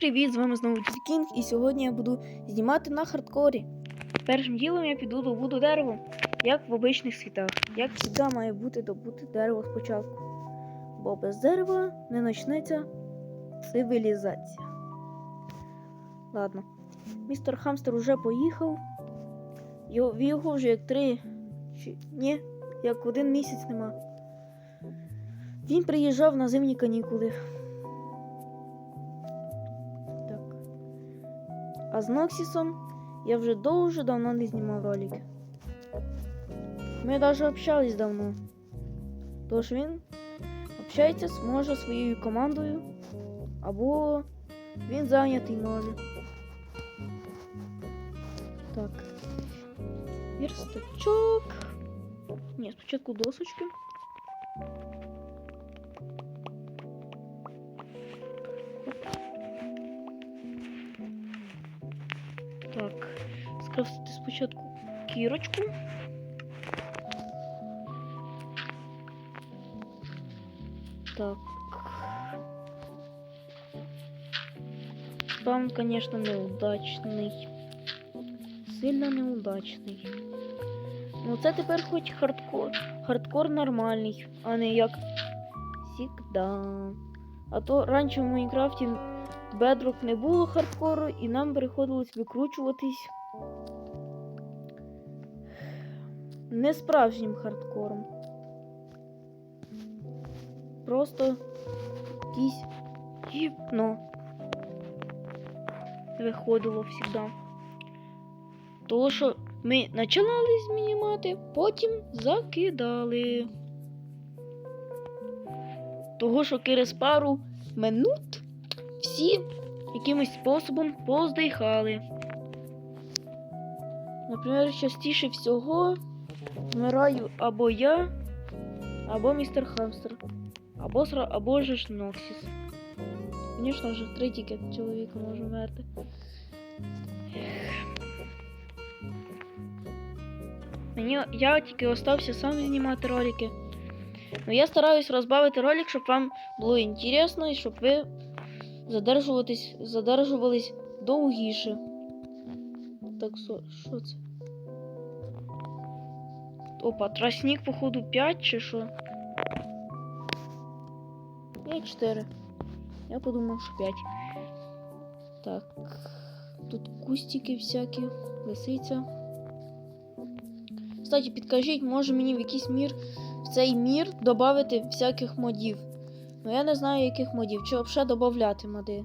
Привіт, з вами знову Кінг, і сьогодні я буду знімати на хардкорі. Першим ділом я піду добуду дерево, як в обичних світах. Як завжди має бути добути дерево спочатку. Бо без дерева не почнеться цивілізація. Ладно. Містер Хамстер уже поїхав. Його, його вже як три. Чи, ні, як один місяць нема. Він приїжджав на зимні канікули. А з Ноксісом я вже дуже давно не знімав ролики. Ми навіть общались давно. Тож він общається з може своєю командою, або він зайнятий може. Так. Верстачок. Ні, спочатку досочки. Скрафтити спочатку кірочку. Так. Спам, конечно, неудачний. Сильно неудачний. Ну це тепер хоч хардкор. Хардкор нормальний, а не як всегда. А то раніше в Майнкрафті Bedrock не було хардкору, і нам приходилось викручуватись не справжнім хардкором. Просто якийсь гіпно виходило завжди. Тому що ми починали знімати, потім закидали. Того, що через пару минут всі якимось способом поздихали. Наприклад, частіше всього вмираю або я, або містер Хамстер, або, сра- або же ж Ноксіс. Звісно ж, три тільки чоловіка може вмерти. Мені я тільки остався сам знімати ролики. Ну я стараюсь розбавити ролик, щоб вам було інтересно і щоб ви задержуватись, задержувались довгіше. Так, що це? Опа, тростник, походу, 5 чи що? Ні, 4. Я подумав, що 5. Так. Тут кустики всякі, лисиця. Кстати, підкажіть, може мені в якийсь мір в цей мір додати всяких модів. Ну я не знаю, яких модів. Чи взагалі додати моди.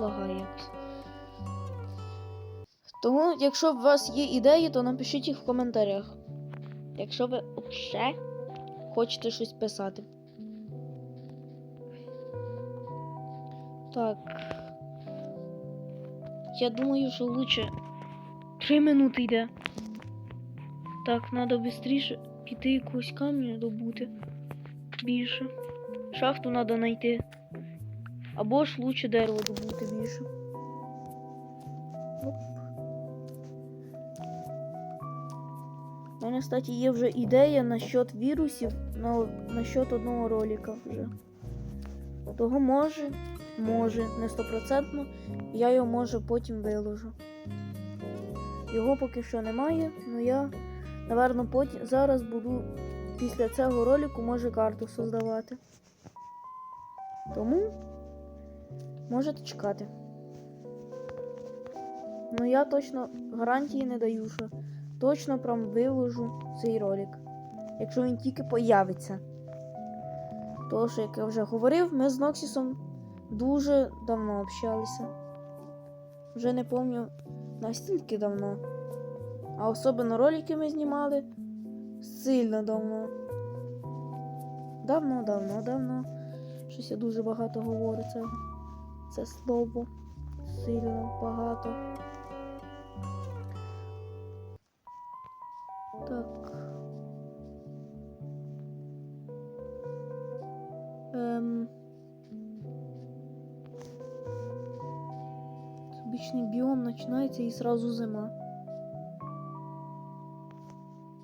Лагає якось. Тому, якщо у вас є ідеї, то напишіть їх в коментарях. Якщо ви взагалі хочете щось писати. Так. Я думаю, що лучше 3 минути йде. Так, треба швидше піти якогось камня добути. Більше. Шахту треба знайти. Або ж лучше дерево добути більше. Мене, кстати, є вже ідея насчет вірусів на, насчет одного ролика вже. Того може, може, не стопроцентно, я його може потім виложу. Його поки що немає, але я, напевно, потім зараз буду після цього ролику може карту создавати. Тому можете чекати. Ну я точно гарантії не даю, що точно прям виложу цей ролик, якщо він тільки появиться. Тому що, як я вже говорив, ми з Ноксісом дуже давно общалися. Вже не пам'ятаю настільки давно. А особливо ролики ми знімали сильно давно. Давно, давно, давно. Щось я дуже багато говорю цього. Це слово. Сильно багато. Ем... Обычный биом начинается и сразу зима.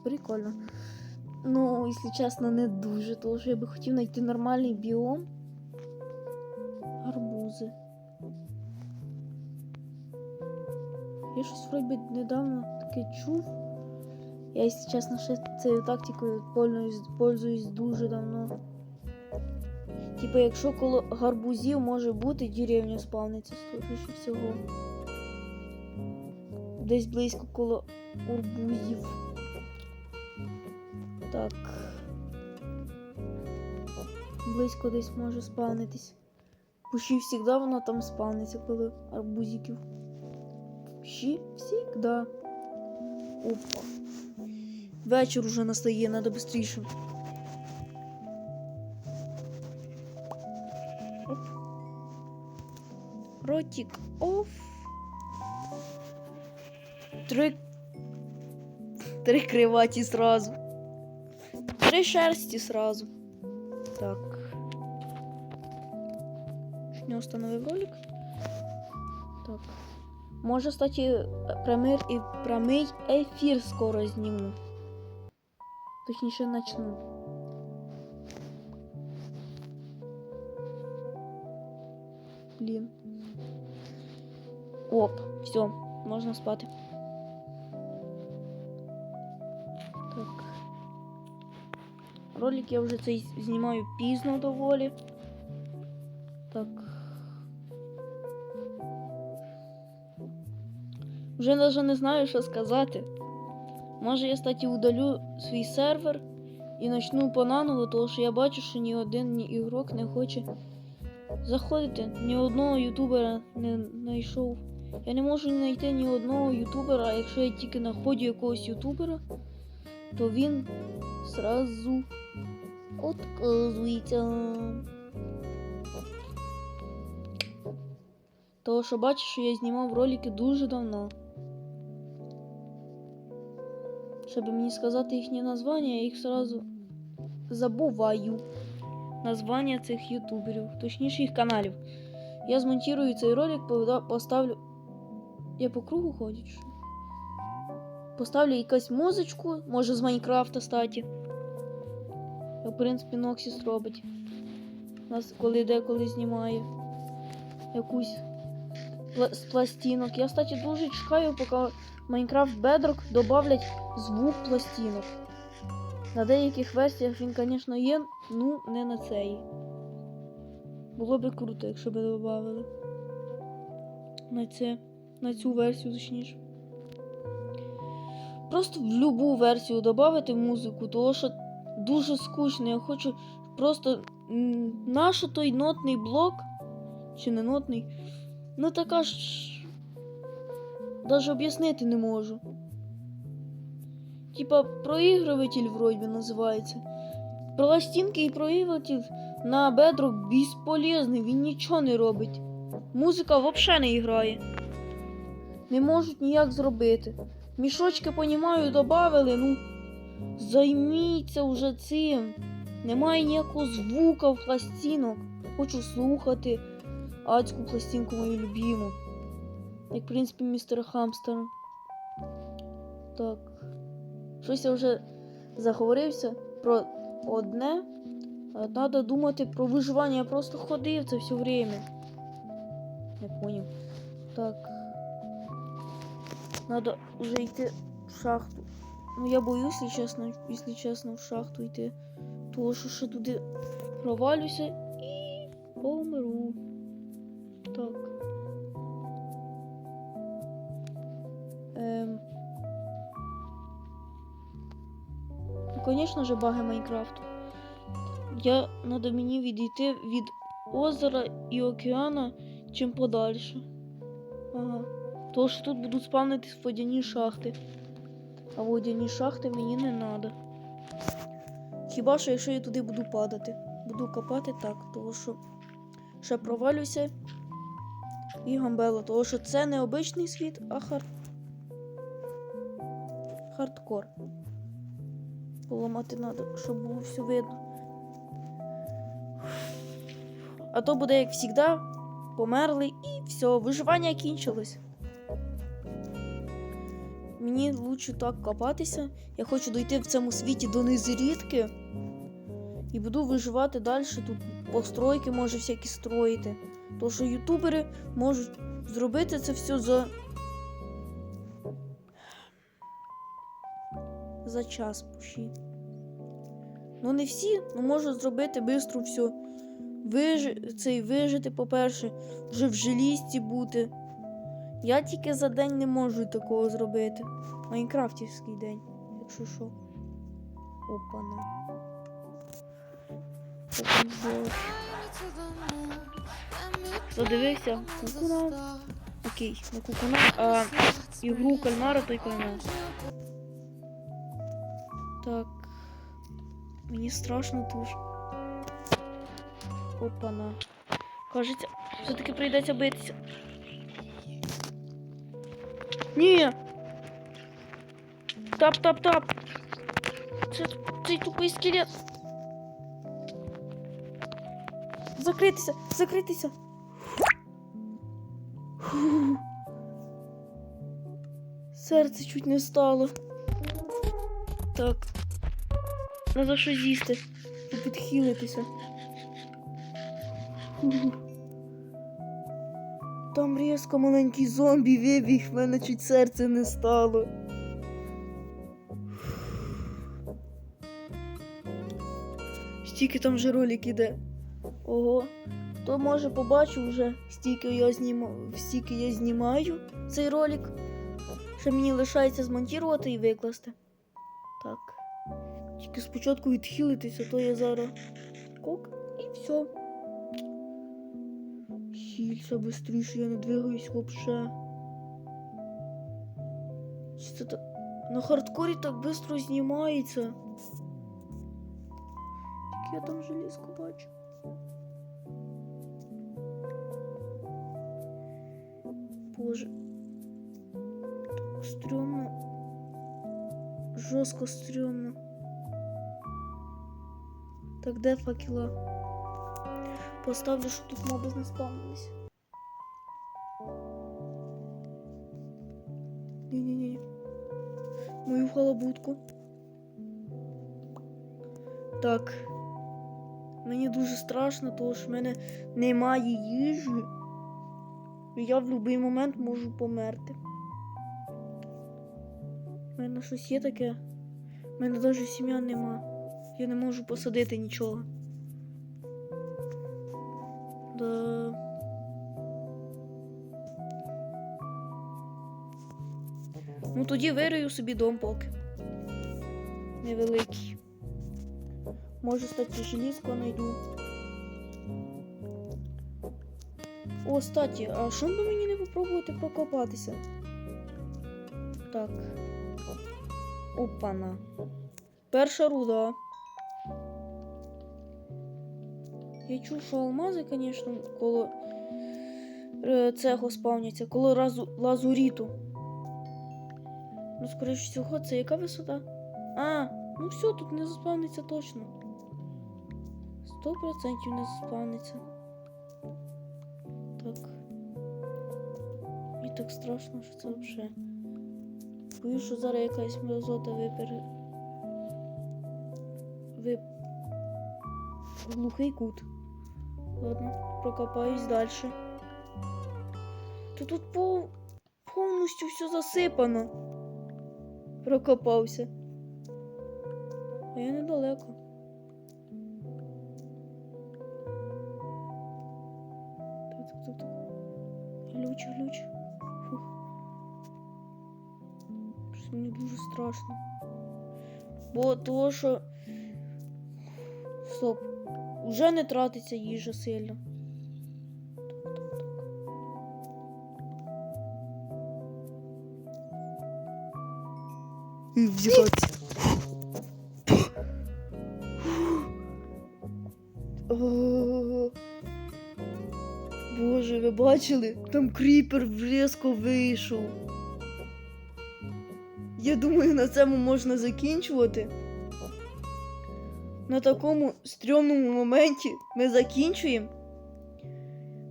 Прикольно. Ну, якщо чесно, не дуже, тому що я би хотів знайти нормальний біом. Гарбуз. паузи. Я щось вроді недавно таке чув. Я, якщо чесно, ще цією тактикою пользуюсь, пользуюсь дуже давно. Типа, якщо коло гарбузів може бути, деревня спавниться, скоріше всього. Десь близько коло арбузів. Так. Близько десь може спавнитись. Пущі завжди вона там спавниться коло арбузиків. Пущі всегда. Опа. Вечір уже настає, надо быстріше. Ротик оф. Три. Три криваті сразу. Три шерсті сразу. Так. Чуть не установив ролик. Так. Може, кстати, прямий, і прямий ефір скоро зніму. Точніше начну. Блін. Оп, все, можна спати. Так. Ролик я вже цей знімаю пізно доволі. Так. Вже навіть не знаю, що сказати. Може, я, кстати, удалю свій сервер і почну понаново, тому що я бачу, що ні один ні ігрок не хоче заходити. Ні одного ютубера не знайшов. Я не можу знайти ні одного ютубера, а якщо я тільки знаходжу якогось ютубера, то він зразу отказується. Тому що бачу, що я знімав ролики дуже давно. Щоб мені сказати їхнє названня, я їх сразу забуваю. Названня цих ютуберів, точніше їх каналів. Я змонтирую цей ролик, поставлю. Я по кругу ходжу. Поставлю якусь музичку, може з Майнкрафта статі. В принципі, Ноксіс робить. Нас коли деколи знімає якусь з пластинок. Я, кстати, дуже чекаю, поки Minecraft Bedrock добавлять звук пластинок. На деяких версіях він, звісно, є, ну не на цей. Було би круто, якщо б додавали. На це, на цю версію, точніше. Просто в любу версію додати музику, тому що дуже скучно. Я хочу просто наш той нотний блок, чи не нотний, ну така ж. Даже об'яснити не можу. Типа проігрыватель вроді називається. Пластинки і проігрыватель на Bedrock безполезний, він нічого не робить. Музика взагалі не грає. Не можуть ніяк зробити. Мішочки, понімаю, додавали, ну. Займіться вже цим. Немає ніякого звука в пластинок. Хочу слухати адську пластинку мою любиму. Як, в принципі, містер Хамстер. Так. Щось я вже заговорився про одне. Треба думати про виживання. Я просто ходив це все время. Не поняв. Так. Надо вже йти в шахту. Ну я боюсь, якщо чесно, якщо чесно, в шахту йти. Тому що ще туди провалюся і помру. Так. Ем. Ну, Конечно же, баги Майнкрафту. Я надо мені відійти від озера і океана чим подальше. Ага. Тому що тут будуть спавнитись водяні шахти. А водяні шахти мені не треба. Хіба що якщо я туди буду падати. Буду копати так, тому що ще провалюся і гамбела, тому що це не обичний світ, а хар... хардкор. Поламати треба, щоб було все видно. А то буде, як завжди, померли і все, виживання кінчилось. Мені лучше так копатися. Я хочу дойти в цьому світі до незрідки. І буду виживати далі. Тут постройки може всякі строїти. То що ютубери можуть зробити це все за. За час пущі. Ну, не всі, ну можуть зробити швидко все. Вижи... Цей вижити, по-перше, вже в жилісті бути. Я тільки за день не можу такого зробити. Майнкрафтівський день, якщо що. Опана. Опана. Задивився кукуна. Окей, не кукуна, а ігру кальмара той кальмар. Так. Мені страшно дуже. Опана. Кажеться, все-таки прийдеться битися. Ні. Тап, тап, тап. Це цей тупий скелет. Закритися, закритися. Фу. Серце чуть не стало. Так. Надо щось з'їсти підхилитися. Фу. Там різко маленький зомбі вибіг, в мене чуть серце не стало. Стільки там вже ролик іде. Ого. Хто може побачив вже, стільки я знімаю, стільки я знімаю цей ролик. Що мені лишається змонтувати і викласти. Так. Тільки спочатку відхилитися, то я зараз. Кок і все. Хілься быстріше, я не двигаюсь вообще. Чи це так? На хардкорі так швидко знімається. Як я там железку бачу. Боже. Так стрьомно. Жорстко стрьомно. Так де факела? Поставлю, щоб тут моби не спавнились. Ні-ні-ні. Мою халабутку. Так. Мені дуже страшно, тому що в мене немає їжі. І я в будь-який момент можу померти. У мене щось є таке. У мене навіть сім'я нема. Я не можу посадити нічого. Да. Ну тоді вирию собі дом поки. Невеликий. Може, стати желізко знайду. О, статі, а що би мені не попробувати прокопатися? Так. Опана. Перша руда. Я чув, що алмази, звісно, коло е, цього спавняться, коло разу, лазуріту. Ну, скоріше всього, це яка висота? А, ну все, тут не заспавниться точно. Сто процентів не заспавниться. Так. Мені так страшно, що це взагалі. Боюсь, що зараз якась мерзота випере. Ви... Глухий кут. Ладно, прокопаюсь далі. Та тут пов... повністю все засипано. Прокопався. А я недалеко. Так, так, так, так. Глюч, глюч. Фух. Щось дуже страшно. Бо того, що. Стоп. Уже не тратиться їжа сильно. І. Боже, ви бачили? Там кріпер різко вийшов. Я думаю, на цьому можна закінчувати. На такому стрьомному моменті ми закінчуємо.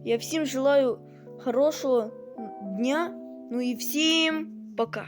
Я всім желаю хорошого дня. Ну і всім пока.